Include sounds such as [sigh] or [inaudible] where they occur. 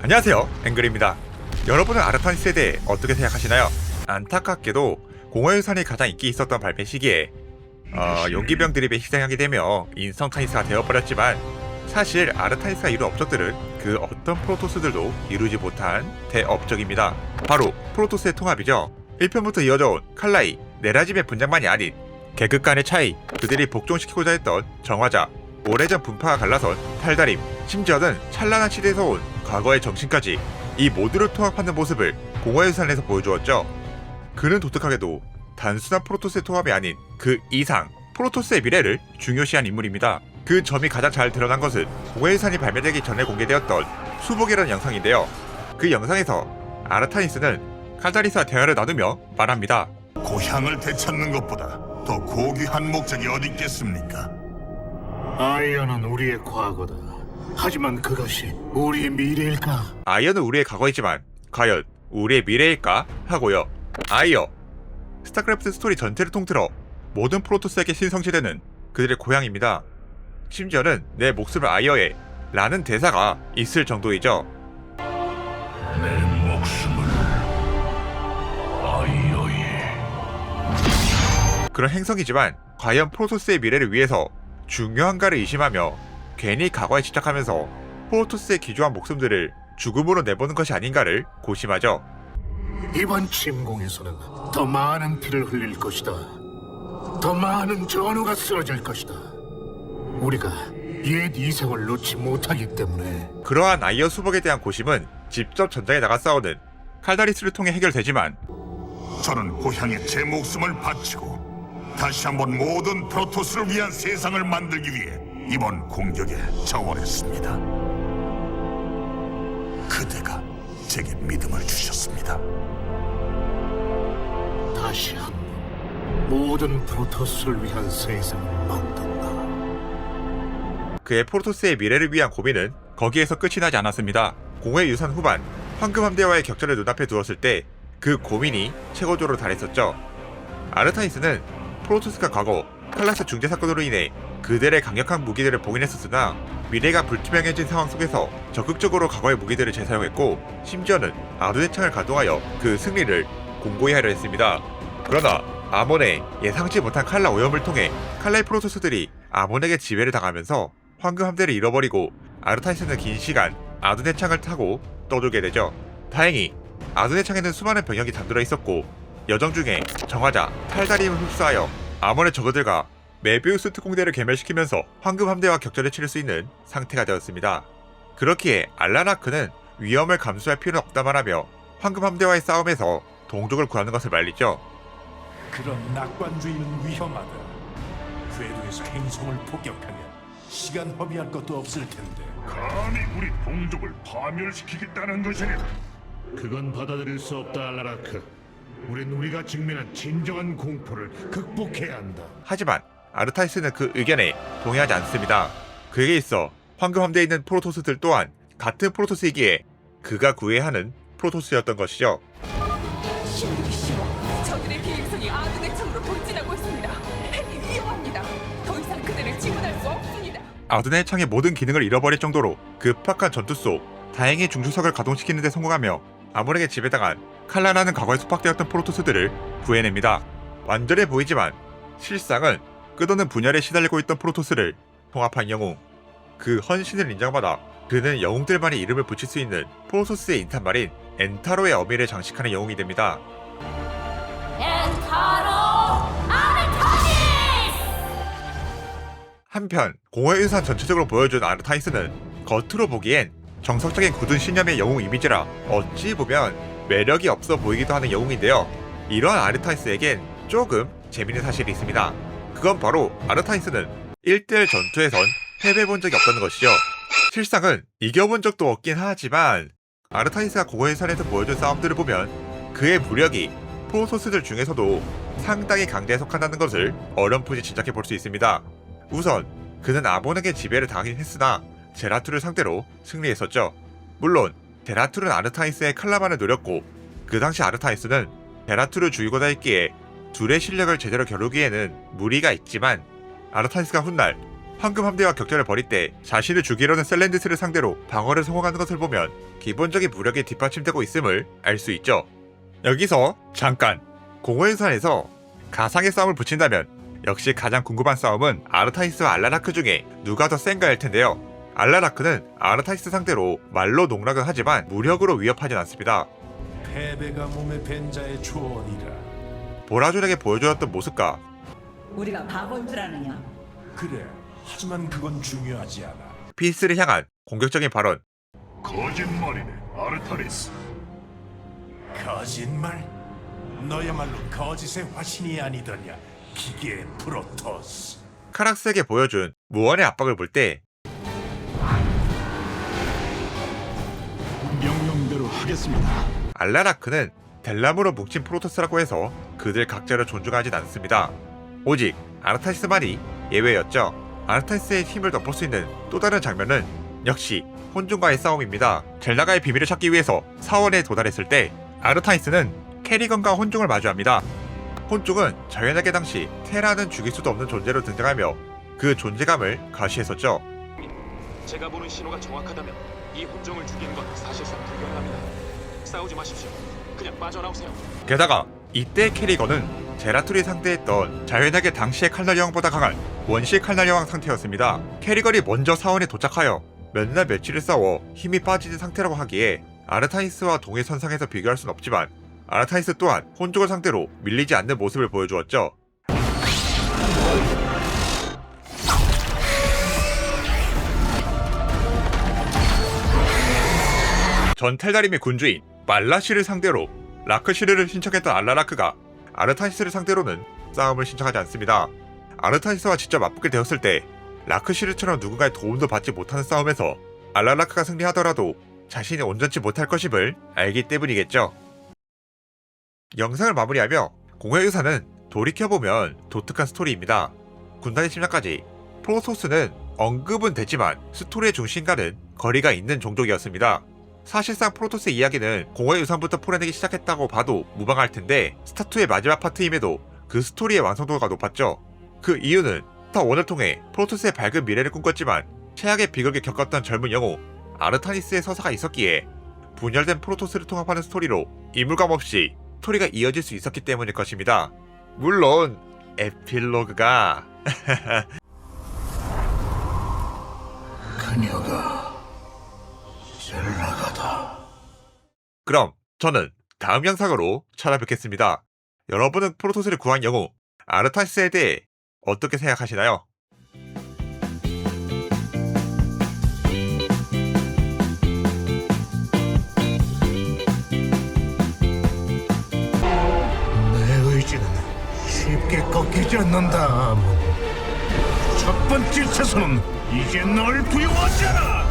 안녕하세요 앵글입니다. 여러분은 아르타니스에 대해 어떻게 생각하시나요? 안타깝게도 공허유산이 가장 인기 있었던 발매 시기에 어, 용기병 드립에 희생하게 되며 인성 타니스가 되어버렸지만 사실 아르타니스가 이룬 업적들은 그 어떤 프로토스들도 이루지 못한 대업적입니다. 바로 프로토스의 통합이죠. 1편부터 이어져온 칼라이, 네라짐의 분장만이 아닌 계급 간의 차이, 그들이 복종시키고자 했던 정화자, 오래전 분파가 갈라선 탈다림, 심지어는 찬란한 시대에서 온 과거의 정신까지 이 모두를 통합하는 모습을 공허의 유산에서 보여주었죠. 그는 독특하게도 단순한 프로토스의 통합이 아닌 그 이상 프로토스의 미래를 중요시한 인물입니다. 그 점이 가장 잘 드러난 것은 공허의 유산이 발매되기 전에 공개되었던 수복이라는 영상인데요. 그 영상에서 아르타니스는 칼다리스와 대화를 나누며 말합니다. 고향을 되찾는 것보다 더 고귀한 목적이 어디 있겠습니까? 아이언은 우리의 과거다. 하지만 그것이 우리의 미래일까? 아이어는 우리의 과거이지만 과연 우리의 미래일까 하고요. 아이어 스타크래프트 스토리 전체를 통틀어 모든 프로토스에게 신성시되는 그들의 고향입니다. 심지어는 내 목숨을 아이어에 라는 대사가 있을 정도이죠. 내 목숨을 아이어에 그런 행성이지만 과연 프로토스의 미래를 위해서 중요한가를 의심하며 괜히 과거에 집착하면서 프로토스의 기조한 목숨들을 죽음으로 내보는 것이 아닌가를 고심하죠. 이번 침공에서는 더 많은 피를 흘릴 것이다. 더 많은 전우가 쓰러질 것이다. 우리가 옛 이성을 놓지 못하기 때문에 그러한 아이어 수복에 대한 고심은 직접 전장에 나가 싸우는 칼다리스를 통해 해결되지만 저는 고향에 제 목숨을 바치고 다시 한번 모든 프로토스를 위한 세상을 만들기 위해 이번 공격에 자원했습니다. 그대가 제게 믿음을 주셨습니다. 다시 한번 모든 프로토스를 위한 세상을 만든다. 그의 프로토스의 미래를 위한 고민은 거기에서 끝이 나지 않았습니다. 공허의 유산 후반 황금 함대와의 격전을 눈앞에 두었을 때 그 고민이 최고조로 달했었죠. 아르타니스는 프로토스가 과거 칼라스 중재 사건으로 인해 그들의 강력한 무기들을 봉인했었으나 미래가 불투명해진 상황 속에서 적극적으로 과거의 무기들을 재사용했고 심지어는 아둔의 창을 가동하여 그 승리를 공고히 하려 했습니다. 그러나 아몬의 예상치 못한 칼라 오염을 통해 칼라의 프로토스들이 아몬에게 지배를 당하면서 황금 함대를 잃어버리고 아르타니스는 긴 시간 아둔의 창을 타고 떠돌게 되죠. 다행히 아둔의 창에는 수많은 병력이 잠들어 있었고 여정 중에 정화자 탈다림을 흡수하여 아몬의 저그들과 메비우스 특공대를 괴멸시키면서 황금 함대와 격전을 치를 수 있는 상태가 되었습니다. 그렇기에 알라나크는 위험을 감수할 필요는 없다 말하며 황금 함대와의 싸움에서 동족을 구하는 것을 말리죠. 그런 낙관주의는 위험하다. 궤도에서 행성을 폭격하면 시간 허비할 것도 없을 텐데. 감히 우리 동족을 파멸시키겠다는 것이냐? 그건 받아들일 수 없다, 알라라크. 우린 우리가 직면한 진정한 공포를 극복해야 한다. 하지만 아르타이스는 그 의견에 동의하지 않습니다. 그에게 있어 황금 함대에 있는 프로토스들 또한 같은 프로토스이기에 그가 구해야 하는 프로토스였던 것이죠. 신기시오 저들의 비행선이 아둔의 창으로 돌진하고 있습니다. 위험합니다. 더 이상 그들을 지원할 수 없습니다. 아둔의 창의 모든 기능을 잃어버릴 정도로 급박한 전투 속 다행히 중주석을 가동시키는 데 성공하며 아몬에게 지배당한 칼라라는 과거에 속박되었던 프로토스들을 구해냅니다. 완전해 보이지만 실상은 끝없는 분열에 시달리고 있던 프로토스를 통합한 영웅. 그 헌신을 인정받아 그는 영웅들만의 이름을 붙일 수 있는 프로토스의 인탄말인 엔타로의 어미를 장식하는 영웅이 됩니다. 한편 공허의 유산 전체적으로 보여준 아르타이스는 겉으로 보기엔 정석적인 굳은 신념의 영웅 이미지라 어찌 보면 매력이 없어 보이기도 하는 영웅인데요. 이러한 아르타이스에겐 조금 재밌는 사실이 있습니다. 그건 바로 아르타이스는 1대1 전투에선 패배본 적이 없다는 것이죠. 실상은 이겨본 적도 없긴 하지만 아르타이스가 공허의 산에서 보여준 싸움들을 보면 그의 무력이 프로토스들 중에서도 상당히 강자에 속한다는 것을 어렴풋이 짐작해 볼 수 있습니다. 우선 그는 아몬에게 지배를 당하긴 했으나 제라투를 상대로 승리했었죠. 물론 제라투는 아르타이스의 칼라만을 노렸고 그 당시 아르타이스는 제라투를 죽이고자 했기에 둘의 실력을 제대로 겨루기에는 무리가 있지만 아르타이스가 훗날 황금 함대와 격전을 벌일 때 자신을 죽이려는 셀렌디스를 상대로 방어를 성공하는 것을 보면 기본적인 무력이 뒷받침되고 있음을 알 수 있죠. 여기서 잠깐 공허유산에서 가상의 싸움을 붙인다면 역시 가장 궁금한 싸움은 아르타이스와 알라라크 중에 누가 더 센가일 텐데요. 알라라크는 아르타이스 상대로 말로 농락은 하지만 무력으로 위협하진 않습니다. 패배가 몸에 밴 자의 초원이라. 보라존에게 보여주었던 모습과 우리가 바본 줄 아느냐? 그래. 하지만 그건 중요하지 않아. 피스를 향한 공격적인 발언 거짓말이네, 아르타리스. 거짓말? 너야말로 거짓의 화신이 아니더냐. 기계 프로토스. 카락스에게 보여준 무언의 압박을 볼 때 명령대로 하겠습니다. 알라라크는 델람으로 뭉친 프로토스라고 해서 그들 각자를 존중하진 않습니다. 오직 아르타시스만이 예외였죠. 아르타시스의 힘을 덮을 수 있는 또 다른 장면은 역시 혼종과의 싸움입니다. 젤나가의 비밀을 찾기 위해서 사원에 도달했을 때 아르타이스는 캐리건과 혼종을 마주합니다. 혼종은 자연에게 당시 테라는 죽일 수도 없는 존재로 등장하며 그 존재감을 가시했었죠. 제가 보는 신호가 정확하다면 이 혼종을 죽이는 건 사실상 불가능합니다. 싸우지 마십시오. 그냥 빠져나오세요. 게다가 이때 캐리건은 제라툴이 상대했던 자연에게 당시의 칼날 여왕보다 강한 원시 칼날 여왕 상태였습니다. 캐리건이 먼저 사원에 도착하여 몇 날 며칠을 싸워 힘이 빠지는 상태라고 하기에 아르타이스와 동해 선상에서 비교할 순 없지만 아르타이스 또한 혼족을 상대로 밀리지 않는 모습을 보여주었죠. 전 텔다림의 군주인 말라시를 상대로 라크시르를 신청했던 알라라크가 아르타시스를 상대로는 싸움을 신청하지 않습니다. 아르타시스와 직접 맞붙게 되었을 때 라크시르처럼 누군가의 도움도 받지 못하는 싸움에서 알라라크가 승리하더라도 자신이 온전치 못할 것임을 알기 때문이겠죠. 영상을 마무리하며 공회의사는 돌이켜보면 독특한 스토리입니다. 군단의 침략까지 프로토스는 언급은 되지만 스토리의 중심과는 거리가 있는 종족이었습니다. 사실상 프로토스 이야기는 공허의 유산부터 풀어내기 시작했다고 봐도 무방할 텐데 스타2의 마지막 파트임에도 그 스토리의 완성도가 높았죠. 그 이유는 스타 1을 통해 프로토스의 밝은 미래를 꿈꿨지만 최악의 비극을 겪었던 젊은 영웅 아르타니스의 서사가 있었기에 분열된 프로토스를 통합하는 스토리로 이물감 없이 스토리가 이어질 수 있었기 때문일 것입니다. 물론 에필로그가 [laughs] 그녀가 그럼 저는 다음 영상으로 찾아뵙겠습니다. 여러분은 프로토스를 구한 영웅 아르타시스에 대해 어떻게 생각하시나요? 내 의지는 쉽게 꺾이지 않는다. 아몬. 첫 번째 차선은 이제 널 두려워하지 않아.